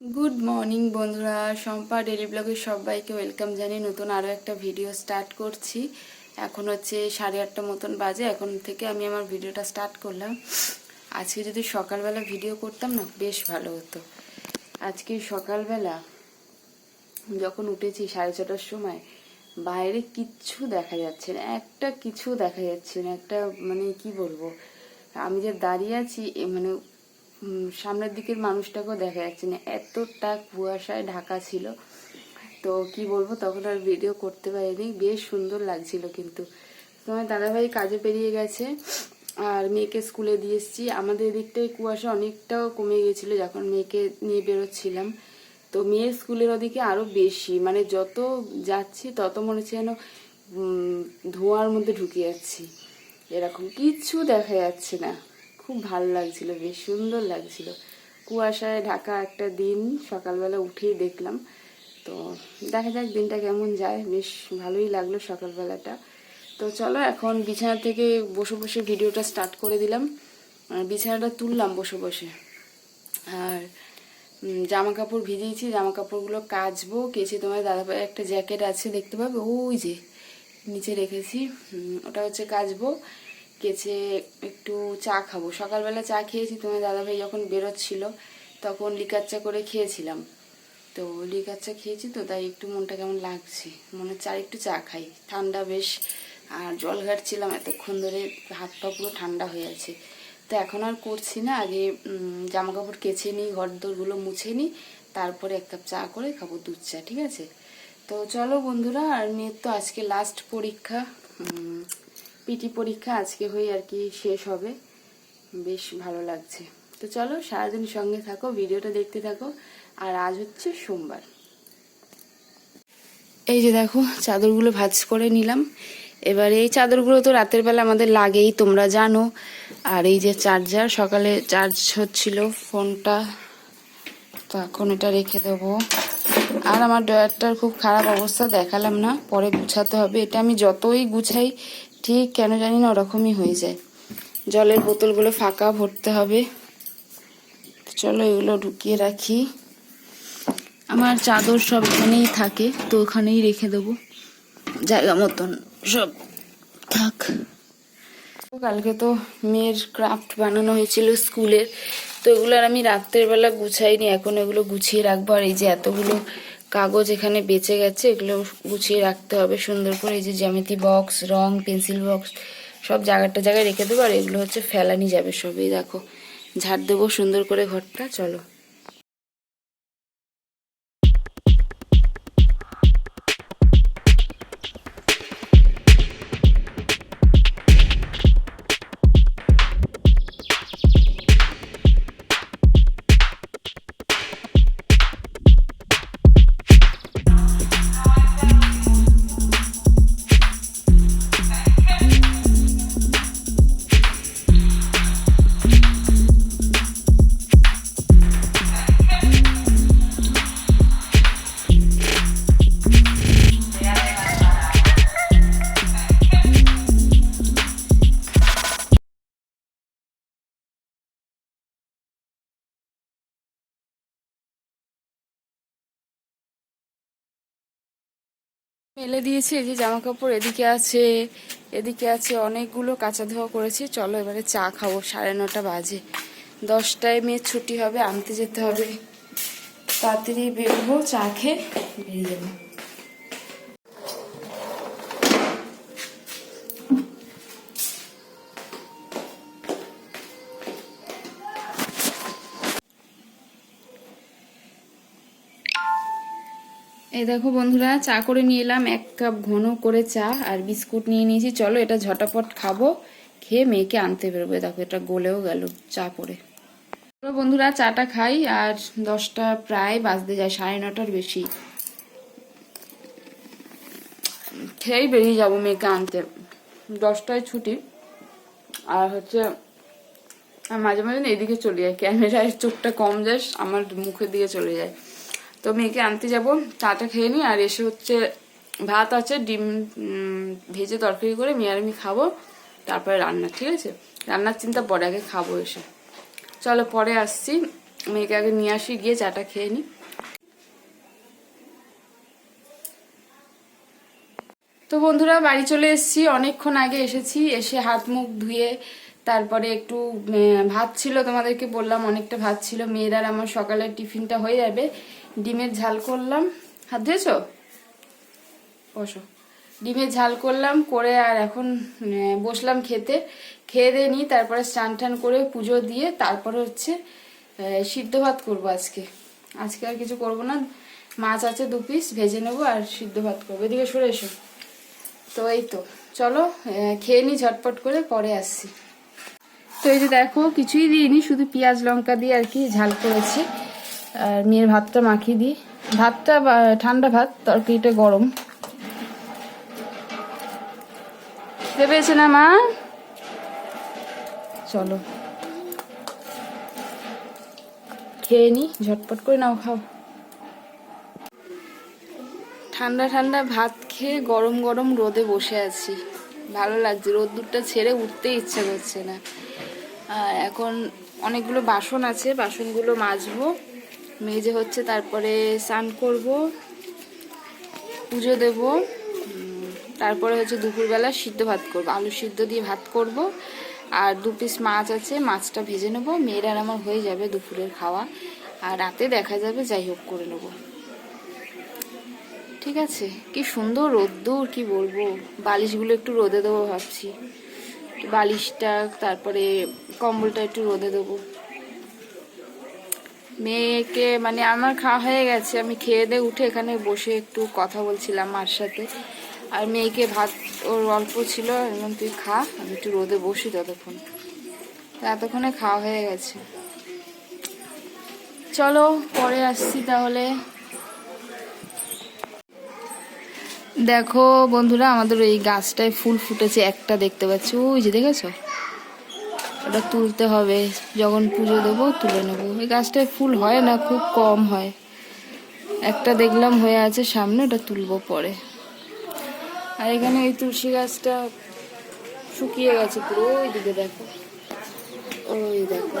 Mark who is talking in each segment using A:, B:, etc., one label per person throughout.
A: Good morning বন্ধুরা। Shampa daily ব্লগে সবাইকে ওয়েলকাম জানিয়ে নতুন আরও একটা ভিডিও স্টার্ট করছি। এখন হচ্ছে সাড়ে আটটা মতন বাজে। এখন থেকে আমি আমার ভিডিওটা স্টার্ট করলাম। আজকে যদি সকালবেলা ভিডিও করতাম না, বেশ ভালো হতো। আজকে সকালবেলা যখন উঠেছি সাড়ে ছটার সময়, বাইরে কিচ্ছু দেখা যাচ্ছে না। একটা কিছু দেখা যাচ্ছে না। একটা মানে কি বলব? আমি যে দাঁড়িয়ে আছি মানে সামনের দিকের মানুষটাকেও দেখা যাচ্ছে না। এতটা কুয়াশায় ঢাকা ছিল। তো কি বলব, তখন আর ভিডিও করতে পারিনি। বেশ সুন্দর লাগছিল কিন্তু। তোমার দাদাভাই কাজে পেরিয়ে গেছে আর মেয়েকে স্কুলে দিয়ে এসেছি। আমাদের এদিকটায় কুয়াশা অনেকটাও কমে গেছিল যখন মেয়েকে নিয়ে বেরোচ্ছিলাম। তো মেয়ের স্কুলের ওদিকে আরও বেশি। মানে যত যাচ্ছি, তত মনে হচ্ছে যেন ধোঁয়ার মধ্যে ঢুকে যাচ্ছি। এরকম কিচ্ছু দেখা যাচ্ছে না। খুব ভালো লাগছিল, বেশ সুন্দর লাগছিল। কুয়াশায় ঢাকা একটা দিন, সকালবেলা উঠেই দেখলাম। তো দেখা যাক দিনটা কেমন যায়, বেশ ভালোই লাগল সকালবেলাটা। তো চলো এখন বিছানা থেকে বসে বসে ভিডিওটা স্টার্ট করে দিলাম। বিছানাটা তুললাম বসে বসে। আর জামা কাপড় ভিজিয়েছি জামা কাপড়গুলো কাচবো, কেচে তোমার দাদাভাই একটা জ্যাকেট আছে দেখতে পাবে? ওই যে, নিচে রেখেছি। ওটা হচ্ছে কাচবো। কেচে একটু চা খাব। সকালবেলা চা খেয়েছি, তোমার দাদাভাই যখন বেরোচ্ছিল, তখন লিকার চা করে খেয়েছিলাম। তো লিকার চা খেয়েছি তো, তাই একটু মনটা কেমন লাগছে। মনে হচ্ছে আর একটু চা খাই। ঠান্ডা বেশ, আর জল ঘাটছিলাম, এতক্ষণ ধরে হাত পা পুরো ঠান্ডা হয়ে আছে। তো এখন আর করছি না, আগে জামা কাপড় কেচে নিই ঘর দোরগুলো মুছে নিই, তারপরে এক কাপ চা করে খাব দুধ চা, ঠিক আছে? তো চলো বন্ধুরা, আর মেয়ের তো আজকে লাস্ট পরীক্ষা পিটি পরীক্ষা আজকে হয়ে আর কি শেষ হবে। বেশ ভালো লাগছে। তো চলো সারাদিন সঙ্গে থাকো, ভিডিওটা দেখতে থাকো। আর আজ হচ্ছে সোমবার। এই যে দেখো, চাদরগুলো ভাজ করে নিলাম। এবার এই চাদরগুলো তো রাতের বেলা আমাদের লাগেই, তোমরা জানো। আর এই যে চার্জার, সকালে চার্জ হচ্ছিল ফোনটা। তো এখন এটা রেখে দেবো। আর আমার ড্রয়ারটার খুব খারাপ অবস্থা, দেখালাম না। পরে গুছাতে হবে। এটা আমি যতই গুছাই ঠিক কেন জানি না ওরকমই হয়ে যায়। জলের বোতলগুলো ফাঁকা ভরতে হবে। চলো এগুলো ঢুকিয়ে রাখি। আমার চাদর সব এখানেই থাকে, তো ওখানেই রেখে দেবো। জায়গা মতন সব থাক। কালকে তো মেয়ের ক্রাফট বানানো হয়েছিল স্কুলের, তো এগুলো আর আমি রাত্রের বেলা গুছাইনি। এখন এগুলো গুছিয়ে রাখব। আর এই যে এতগুলো কাগজ এখানে বেঁচে গেছে, এগুলো গুছিয়ে রাখতে হবে সুন্দর করে। এই যে জ্যামিতি বক্স রং পেন্সিল বক্স সব জায়গাটা জায়গায় রেখে দেবো, আর এগুলো হচ্ছে ফেলানি যাবে সবই। দেখো, ঝাড় দেবো সুন্দর করে ঘরটা, চলো। মেলে দিয়েছি, এই যে জামা কাপড় এদিকে আছে এদিকে আছে অনেকগুলো কাঁচা ধোয়া করেছি। চলো এবারে চা খাব, সাড়ে নটা বাজে। দশটায় মেয়ের ছুটি হবে, আনতে যেতে হবে। তাড়াতাড়ি বেরোবো চা খেয়ে বেরিয়ে যাব। এই দেখো বন্ধুরা, চা করে নিয়ে এলাম, এক কাপ ঘন করে চা আর বিস্কুট নিয়ে নিয়েছি। চলো এটা ঝটাপট খাব, খেয়ে মেয়েকে আনতে বেরোবো। দেখো, এটা গলেও গেল চা পরে চলো বন্ধুরা, চাটা খাই আর দশটা প্রায় বাজতে যায়, সাড়ে নটার বেশি। খেয়েই বেরিয়ে যাব মেয়েকে আনতে। দশটায় ছুটি। আর হচ্ছে মাঝে মাঝে এদিকে চলে যায়, ক্যামেরায় চোখটা কম যায়, আমার মুখের দিকে চলে যায়। তো মেয়েকে আনতে যাব, চাটা খেয়ে নিই আর এসে হচ্ছে ভাত আছে, ডিম ভেজে তরকারি করে মেয়ে আর আমি খাব, তারপরে রান্না, ঠিক আছে? রান্নার চিন্তা পরে আগে খাব এসে। চলো পরে আসছি, মেয়েকে আগে নিয়ে আসি, গিয়ে চাটা খেয়ে নিই তো বন্ধুরা, বাড়ি চলে এসেছি, অনেকক্ষণ আগে এসেছি, এসে হাত মুখ ধুয়ে তারপরে একটু ভাত ছিল তোমাদেরকে বললাম, অনেকটা ভাত ছিল। মেয়ের আমার সকালের টিফিনটা হয়ে যাবে। ডিমের ঝাল করলাম। হাত ধুয়েছো? বসো। ডিমের ঝাল করলাম, করে আর এখন বসলাম খেতে। খেয়ে দিয়ে নিই তারপরে স্নান টান করে পুজো দিয়ে তারপরে হচ্ছে সিদ্ধ ভাত করব আজকে। আজকে আর কিছু করব না। মাছ আছে দু পিস ভেজে নেব আর সিদ্ধ ভাত করব। এদিকে সরে এসো। তো এই তো। চলো খেয়ে নি ঝটপট করে, পরে আসছি। তো এই যে দেখো, কিছুই দিইনি, শুধু পেঁয়াজ লঙ্কা দিয়ে আর কি ঝাল করেছি, আর মেয়ের ভাতটা মাখিয়ে দিই। ভাতটা ঠান্ডা ভাত, তরকারিটা গরম। ভেবেছে না মা? চলো। খেয়ে নি, ঝটপট করে নাও খাও। ঠান্ডা ঠান্ডা ভাত খেয়ে গরম গরম রোদে বসে আছি। ভালো লাগছে, রোদ্দুরটা ছেড়ে উঠতে ইচ্ছা করছে না। আর এখন অনেকগুলো বাসন আছে, বাসনগুলো মাজবো। মেজে হচ্ছে তারপরে স্নান করব, পুজো দেব তারপরে হচ্ছে দুপুরবেলা সিদ্ধ ভাত করব, আলু সিদ্ধ দিয়ে ভাত করব। আর দু পিস মাছ আছে, মাছটা ভেজে নেব, মেয়ের আমার হয়ে যাবে দুপুরের খাওয়া। আর রাতে দেখা যাবে, যাই হোক করে নেব। ঠিক আছে? কি সুন্দর রোদ্দুর, কি বলব? বালিশগুলো একটু রোদে দেবো ভাবছি। বালিশটা, তারপরে কম্বলটা একটু রোদে দেবো। মেয়েকে মানে আমার খাওয়া হয়ে গেছে, আমি খেয়ে দিয়ে উঠে এখানে বসে একটু কথা বলছিলাম মার সাথে। আর মেয়েকে ভাত, ওর অল্প ছিল এবং তুই খা, আমি একটু রোদে বসি ততক্ষণ। এতক্ষণে খাওয়া হয়ে গেছে। চলো, পরে আসছি তাহলে। দেখো বন্ধুরা, আমাদের এই গাছটায় ফুল ফুটেছে একটা দেখতে পাচ্ছি। ওই যে দেখেছ? ওটা তুলতে হবে। যখন পুজো দেবো, তুলে নেব। এই গাছটায় ফুল হয় না, খুব কম হয়। একটা দেখলাম হয়ে আছে, সামনে ওটা তুলবো পরে। আর এখানে এই তুলসী গাছটা শুকিয়ে গেছে পুরো। ওই দিকে দেখো। ওই দেখো।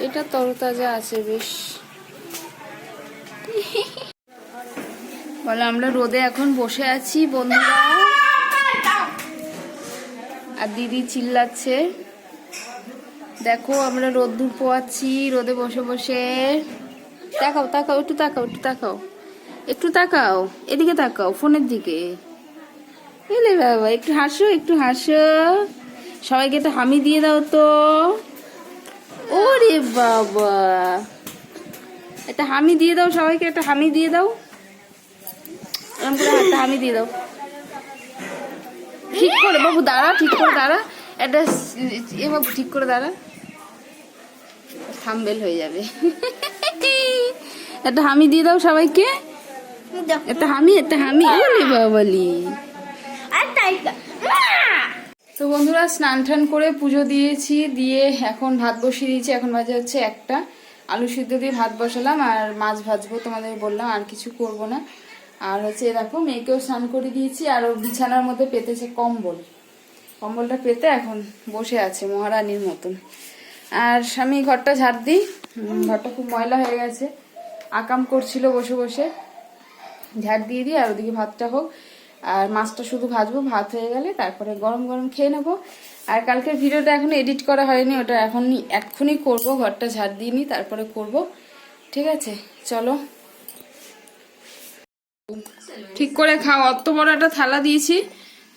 A: এটা তরতাজা আছে, বেশ। বলে, আমরা রোদে এখন বসে আছি, বন্ধুরা। আর দিদি চিল্লাচ্ছে। দেখো, আমরা রোদ্দুর পোয়াচ্ছি রোদে বসে বসে। তাকাও তাকাও, একটু তাকাও একটু তাকাও। একটু তাকাও, এদিকে তাকাও, ফোনের দিকে। এলে বাবা, একটু হাসো একটু হাসো। সবাইকে একটা হামি দিয়ে দাও তো। ওরে বাবা। একটা হামি দিয়ে দাও, সবাইকে একটা হামি দিয়ে দাও। এরকম করে হাতটা হামি দিয়ে দাও। ঠিক করে বাবু দাঁড়া ঠিক করে দাঁড়া। একটা এ বাবু ঠিক করে দাঁড়া। থাম্বেল হয়ে যাবে। একটা হামি দিয়ে দাও সবাইকে। একটা হামি একটা হামি। বলি বাবলি। তো বন্ধুরা স্নান টান করে পুজো দিয়েছি দিয়ে এখন ভাত বসিয়ে দিয়েছি। এখন বাজে হচ্ছে একটা। আলু সিদ্ধ দিয়ে ভাত বসালাম আর মাছ ভাজবো তোমাদের বললাম আর কিছু করব না। আর হচ্ছে দেখো মেয়েকেও স্নান করে দিয়েছি, আর ও বিছানার মধ্যে পেতেছে কম্বল। কম্বলটা পেতে এখন বসে আছে মহারানীর মতন। আর আমি ঘরটা ঝাড় দিই। ঘরটা খুব ময়লা হয়ে গেছে। আকাম করছিল বসে বসে। ঝাড় দিয়ে দিই, আর ওদিকে ভাতটা হোক। আর মাছটা শুধু ভাজবো, ভাত হয়ে গেলে তারপরে গরম গরম খেয়ে নেব। আর কালকের ভিডিওটা এখন এডিট করা হয়নি, ওটা এখন এক্ষুনি করব। ঘরটা ঝাড় দিয়ে নিই তারপরে করব। ঠিক আছে, চলো। ঠিক করে খাও। অত বড় একটা থালা দিয়েছি।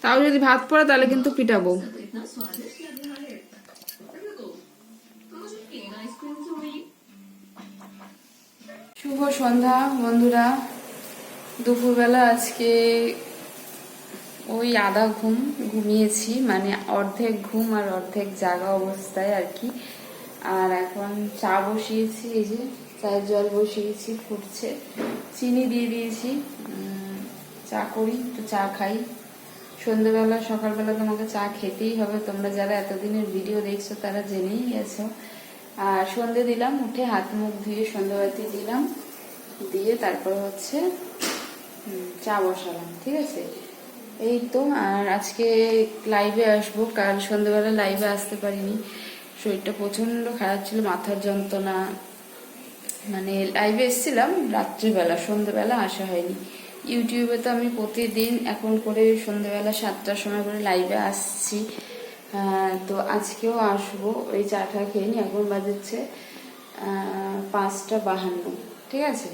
A: তাও যদি ভাত পড়ে, তাহলে কিন্তু পিটাবো। শুভ সন্ধ্যা, বন্ধুরা। দুপুরবেলা আজকে ওই আধা ঘুম ঘুমিয়েছি মানে অর্ধেক ঘুম আর অর্ধেক জাগা অবস্থায় আর কি। আর এখন চা বসিয়েছি, এই যে চায়ের জল বসিয়েছি, ফুটছে। চিনি দিয়ে দিয়েছি। চা করি তো চা খাই। সন্ধ্যেবেলা সকালবেলা তোমাকে চা খেতেই হবে। তোমরা যারা এতদিনের ভিডিও দেখছ, তারা জেনেই গেছো। আর সন্ধে দিলাম, উঠে হাত মুখ ধুয়ে সন্ধ্যাবাতি দিলাম। দিয়ে তারপর হচ্ছে চা বসালাম, ঠিক আছে? এই তো, আর আজকে লাইভে আসব। কাল সন্ধ্যেবেলা লাইভে আসতে পারিনি। শরীরটা প্রচণ্ড খারাপ ছিল, মাথার যন্ত্রণা। মানে লাইভে এসেছিলাম রাত্রিবেলা সন্ধ্যেবেলা আসা হয়নি। ইউটিউবে তো আমি প্রতিদিন এখন করে সন্ধ্যেবেলা সাতটার সময় করে লাইভে আসছি। তো আজকেও আসব। ওই চাটা খেয়ে নিই। এখন বাজেছে পাঁচটা বাহান্ন। ঠিক আছে?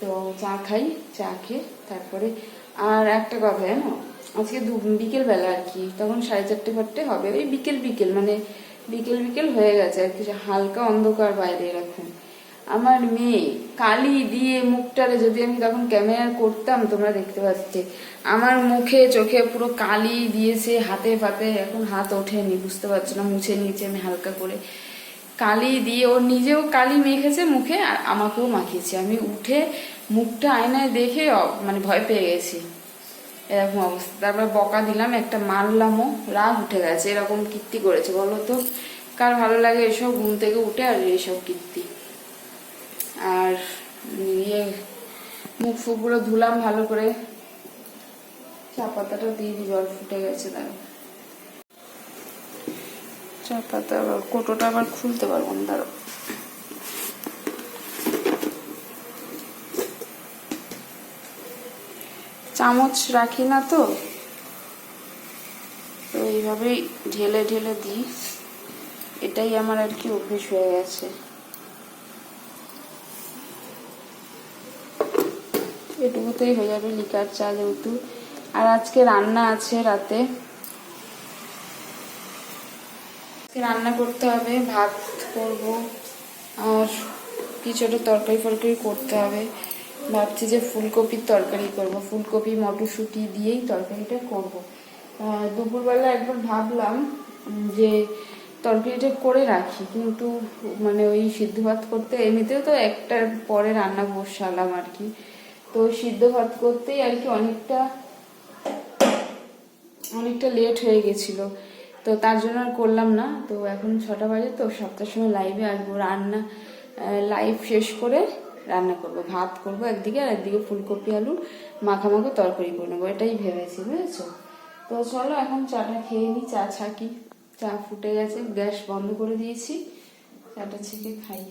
A: তো চা খাই, চা খেয়ে তারপরে আর একটা কথা জানো? আজকে দু বিকেলবেলা আর কি। তখন সাড়ে চারটে ফারটে হবে। ওই বিকেল বিকেল মানে বিকেল বিকেল হয়ে গেছে আর কি। হালকা অন্ধকার বাইরে এরকম। আমার মেয়ে, কালি দিয়ে মুখটারে যদি আমি তখন ক্যামেরা করতাম, তোমরা দেখতে পাচ্ছি আমার মুখে, চোখে পুরো কালি দিয়েছে, হাতে ফাতে এখন হাত ওঠেনি, বুঝতে পারছ না, মুছে নিয়েছে আমি হালকা করে। কালি দিয়ে, ও নিজেও কালি মেখেছে মুখে, আর আমাকেও মাখিয়েছে। আমি উঠে মুখটা আয়নায় দেখে মানে ভয় পেয়ে গেছি। এরকম অবস্থা। তারপর বকা দিলাম, একটা মারলামও, রাগ উঠে গেছে। এরকম কীর্তি করেছে, বলো তো? কার ভালো লাগে এসব? ঘুম থেকে উঠে আর এসব কীর্তি। আর ইয়ে মুখ ফুকগুলো ধুলাম ভালো করে। চা পাতাটা দিয়ে জল ফুটে গেছে তার চা পাতা আবার কোটোটা আবার খুলতে পারব না চামচ রাখি না তো তো এইভাবেই ঢেলে ঢেলে দিই। এটাই আমার আর কি অভ্যেস হয়ে গেছে। এটুকুতেই হয়ে যাবে লিকার চা যেহেতু। আর আজকে রান্না আছে রাতে। রান্না করতে হবে, ভাত করব আর কিছু একটা তরকারি ফরকারি করতে হবে। ভাবছি যে ফুলকপির তরকারি করব। ফুলকপি, মটরশুঁটি দিয়েই তরকারিটা করব। দুপুরবেলা একবার ভাবলাম যে তরকারিটা করে রাখি, কিন্তু মানে ওই সিদ্ধ ভাত করতে এমনিতেও তো একটার পরে রান্না বসালাম আর কি। তো সিদ্ধ ভাত করতেই আর কি অনেকটা অনেকটা লেট হয়ে গেছিল। তো তার জন্য আর করলাম না। তো এখন ছটা বাজে, তো সাতটার সময় লাইভে আসব। রান্না লাইভ শেষ করে রান্না করব। ভাত করব একদিকে আর একদিকে ফুলকপি, আলু, মাখামাখো তরকারি করে নেব। এটাই ভেবেছি, বুঝেছ? তো চলো এখন চাটা খেয়ে নিই চা ছাকি। চা ফুটে গেছে, গ্যাস বন্ধ করে দিয়েছি। চাটা ছেঁকে খাই।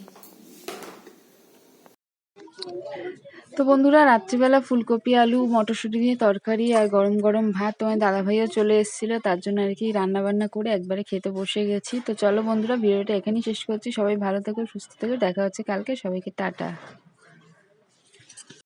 A: তো বন্ধুরা, রাত্রিবেলা ফুলকপি, আলু, মটরশুঁটি দিয়ে তরকারি আর গরম গরম ভাত তোমার দাদা ভাইও চলে এসেছিল, তার জন্য আর কি রান্নাবান্না করে একবারে খেতে বসে গেছি। তো চলো বন্ধুরা, ভিডিওটা এখানেই শেষ করছি। সবাই ভালো থেকো, সুস্থ থেকো, দেখা হচ্ছে কালকে। সবাইকে টাটা।